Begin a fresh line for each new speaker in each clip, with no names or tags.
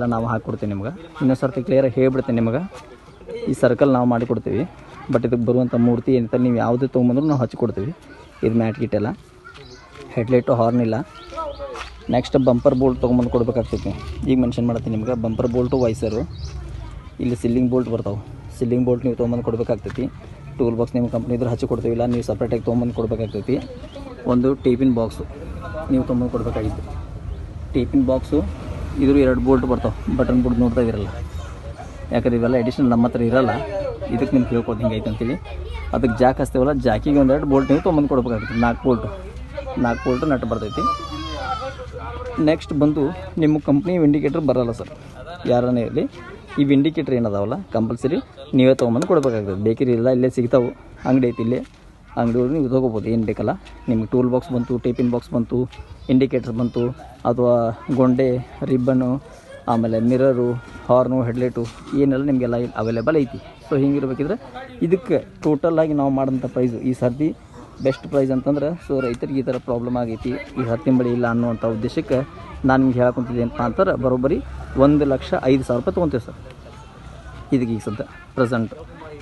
ಎಲ್ಲ ನಾವು ಹಾಕ್ಕೊಡ್ತೀವಿ ನಿಮ್ಗೆ. ಇನ್ನೊಂದು ಸರ್ತಿ ಹೇಳಿ ಹೇಳ್ಬಿಡ್ತೀನಿ ನಿಮ್ಗೆ. ಈ ಸರ್ಕಲ್ ನಾವು ಮಾಡಿಕೊಡ್ತೀವಿ. ಬಟ್ ಇದಕ್ಕೆ ಬರುವಂಥ ಮೂರ್ತಿ ಏನಂತ ನೀವು ಯಾವುದೇ ತೊಗೊಂಬಂದ್ರೂ ನಾವು ಹಚ್ಕೊಡ್ತೀವಿ. ಇದು ಮ್ಯಾಟ್ ಗಿಟ್ ಎಲ್ಲ. ಹೆಡ್ಲೈಟು ಹಾರ್ನ್ ಇಲ್ಲ. ನೆಕ್ಸ್ಟ್ ಬಂಪರ್ ಬೋಲ್ಟ್ ತೊಗೊಂಬಂದು ಕೊಡಬೇಕಾಗ್ತೈತಿ. ಈಗ ಮೆನ್ಷನ್ ಮಾಡ್ತೀನಿ ನಿಮ್ಗೆ ಬಂಪರ್ ಬೋಲ್ಟು ವೈಸರು ಇಲ್ಲಿ ಸಿಲ್ಲಿಂಗ್ ಬೋಲ್ಟ್ ಬರ್ತಾವೆ. ಸಿಲ್ಲಿಂಗ್ ಬೋಲ್ಟ್ ನೀವು ತೊಗೊಂಬಂದು ಕೊಡಬೇಕಾಗ್ತೈತಿ. ಟೂಲ್ ಬಾಕ್ಸ್ ನಿಮ್ಮ ಕಂಪ್ನಿ ಇದ್ರೆ ಹಚ್ಚಿ ಕೊಡ್ತೀವಿ ಇಲ್ಲ, ನೀವು ಸಪ್ರೇಟಾಗಿ ತೊಗೊಂಬಂದು ಕೊಡಬೇಕಾಗ್ತೈತಿ. ಒಂದು ಟೀಪಿನ್ ಬಾಕ್ಸು ನೀವು ತೊಗೊಂಬಂದು ಕೊಡಬೇಕಾಗಿತ್ತು. ಟೇಪಿನ್ ಬಾಕ್ಸು ಇದ್ರ ಎರಡು ಬೋಲ್ಟ್ ಬರ್ತಾವೆ. ಬಟನ್ ಬೋಲ್ಟ್ ನೋಡ್ತಾ ಇರಲ್ಲ. ಯಾಕಂದ್ರೆ ಇವೆಲ್ಲ ಎಡಿಷನಲ್ ನಮ್ಮ ಹತ್ರ ಇರಲ್ಲ. ಇದಕ್ಕೆ ನಿಮ್ಗೆ ಹೇಳ್ಕೊಡ್ತೀನಿ ಹಿಂಗೈತೆ ಅಂತೇಳಿ. ಅದಕ್ಕೆ ಜಾಕ್ ಹಚ್ತೇವಲ್ಲ, ಜಾಕಿಗೆ ಒಂದೆರಡು ಬೋಲ್ಟ್ ನೀವು ತೊಗೊಂಬಂದು ಕೊಡ್ಬೇಕಾಗುತ್ತೆ. ನಾಲ್ಕು ಬೋಲ್ಟು. ನಾಲ್ಕು ಬೋಲ್ಟು ನಟ್ ಬರ್ತೈತಿ. ನೆಕ್ಸ್ಟ್ ಬಂದು ನಿಮ್ಮ ಕಂಪ್ನಿ ಇಂಡಿಕೇಟ್ರ್ ಬರಲ್ಲ ಸರ್ ಯಾರನ್ನೇ ಇರಲಿ ಈ ಇಂಡಿಕೇಟ್ರ್ ಏನದಾವಲ್ಲ ಕಂಪಲ್ಸರಿ ನೀವೇ ತೊಗೊಂಬಂದು ಕೊಡಬೇಕಾಗ್ತದೆ ಬೇಕರಿ ಇಲ್ಲ, ಇಲ್ಲೇ ಸಿಗ್ತಾವೆ. ಅಂಗಡಿ ಐತಿ ಇಲ್ಲೇ. ಅಂಗಡಿ ಹೋಗಿ ನೀವು ತೊಗೋಬೋದು, ಏನು ಬೇಕಲ್ಲ. ನಿಮ್ಗೆ ಟೂಲ್ ಬಾಕ್ಸ್ ಬಂತು ಟೇಪಿನ್ ಬಾಕ್ಸ್ ಬಂತು ಇಂಡಿಕೇಟರ್ಸ್ ಬಂತು, ಅಥವಾ ಗೊಂಡೆ ರಿಬ್ಬನ್ನು ಆಮೇಲೆ ಮಿರರು ಹಾರ್ನು ಹೆಡ್ಲೈಟು ಏನೆಲ್ಲ ನಿಮಗೆಲ್ಲ ಅವೈಲೇಬಲ್ ಐತಿ. ಸೊ ಹಿಂಗಿರ್ಬೇಕಿದ್ರೆ ಇದಕ್ಕೆ ಟೋಟಲಾಗಿ ನಾವು ಮಾಡೋಂಥ ಪ್ರೈಸು ಈ ಸರ್ತಿ ಬೆಸ್ಟ್ ಪ್ರೈಸ್ ಅಂತಂದ್ರೆ ಸೊ ರೈತರಿಗೆ ಈ ಥರ ಪ್ರಾಬ್ಲಮ್ ಆಗೈತಿ. ಈ ಹತ್ತಿನ ಬಳಿ ಇಲ್ಲ ಅನ್ನುವಂಥ ಉದ್ದೇಶಕ್ಕೆ ನಾನು ನಿಮ್ಗೆ ಹೇಳಕೊಂತಿದ್ದೇನಪ್ಪ ಅಂತಾರೆ ಬರೋಬ್ಬರಿ ಒಂದು ಲಕ್ಷ ಐದು ಸಾವಿರ ರೂಪಾಯಿ ತೊಗೊತೀವಿ ಸರ್. ಇದಕ್ಕೆ ಈಗ ಸದ್ಯ ಪ್ರೆಸೆಂಟ್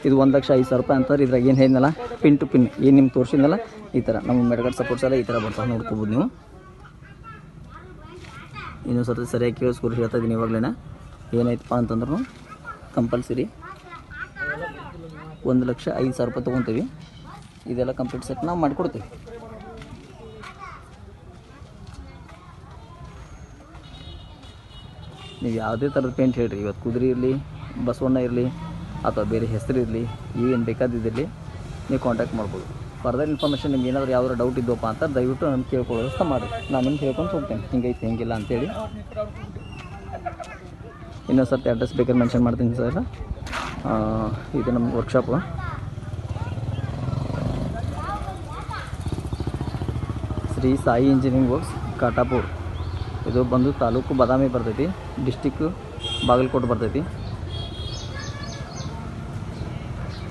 ಇದು ಒಂದು ಲಕ್ಷ ಐದು ಸಾವಿರ ರೂಪಾಯಿ ಅಂತಾರೆ. ಇದ್ರಾಗ ಏನು ಹೇಳಿದ್ನಲ್ಲ? ಪಿನ್ ಟು ಪಿನ್ ಏನು ನಿಮ್ಗೆ ತೋರಿಸಿದ್ನಲ್ಲ? ಈ ಥರ ನಮ್ಮ ಮೆಡಗಡ್ ಸಪೋರ್ಟ್ಸ್ ಎಲ್ಲ ಈ ಥರ ಬರ್ತಾವೆ. ನೋಡ್ಕೋಬೋದು ನೀವು. ಇನ್ನೊಂದು ಸರ್ತಿ ಸರಿಯಾಗಿ ಕೇಳಿಸ್ಕೊರಿ ಹೇಳ್ತಾ ಇದ್ದೀನಿ ಇವಾಗಲೇ ಏನಾಯ್ತಪ್ಪ ಅಂತಂದ್ರೂ ಕಂಪಲ್ಸರಿ ಒಂದು ಲಕ್ಷ ಐದು ಸಾವಿರ ರೂಪಾಯಿ ತೊಗೊತೀವಿ. ಇದೆಲ್ಲ ಕಂಪ್ಲೀಟ್ ಸೆಟ್ ನಾವು ಮಾಡಿಕೊಡ್ತೀವಿ. ನೀವು ಯಾವುದೇ ಥರದ ಪೇಂಟ್ ಹೇಳಿರಿ. ಇವತ್ತು ಕುದುರೆ ಇರಲಿ ಬಸವಣ್ಣ ಇರಲಿ ಅಥವಾ ಬೇರೆ ಹೆಸರು ಇರಲಿ, ಏನು ಬೇಕಾದಿದ್ದಿರಲಿ ನೀವು ಕಾಂಟ್ಯಾಕ್ಟ್ ಮಾಡ್ಬೋದು. ಫರ್ದರ್ ಇನ್ಫಾರ್ಮೇಷನ್ ನಿಮ್ಗೆ ಏನಾದರೂ ಯಾವ್ದಾರು ಡೌಟ್ ಇದ್ದವಪ್ಪ ಅಂತ ದಯವಿಟ್ಟು ನಮ್ಗೆ ಕೇಳ್ಕೊಳ್ಳೋ ವ್ಯವಸ್ಥೆ ಮಾಡಿ. ನಾನು ನಿಮ್ಗೆ ಹೇಳ್ಕೊಂಡು ಹೋಗ್ತೇನೆ. ಹಿಂಗೈತೆ, ಹಿಂಗಿಲ್ಲ ಅಂತೇಳಿ ಇನ್ನೊಂದು ಸರ್ತಿ ಅಡ್ರೆಸ್ ಬೇಕಾದ್ರೆ ಮೆನ್ಷನ್ ಮಾಡ್ತೀನಿ ಸರ್ ಇದು ನಮ್ಮ workshop Shri Sai engineering works Katapur. ಇದು ಬಂದು ತಾಲೂಕು ಬಾದಾಮಿ ಬರ್ತೈತಿ. ಡಿಸ್ಟಿಕ್ಕು ಬಾಗಲಕೋಟೆ ಬರ್ತೈತಿ.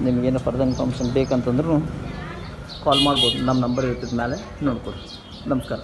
ನಿಮಗೇನು ಫರ್ದರ್ ಇನ್ಫಾರ್ಮೇಷನ್ ಬೇಕಂತಂದ್ರೂ ಕಾಲ್ ಮಾಡ್ಬೋದು. ನಮ್ಮ ನಂಬರ್ ಇರ್ತದ ಮೇಲೆ. ನೋಡ್ಕೊಡಿ. ನಮಸ್ಕಾರ.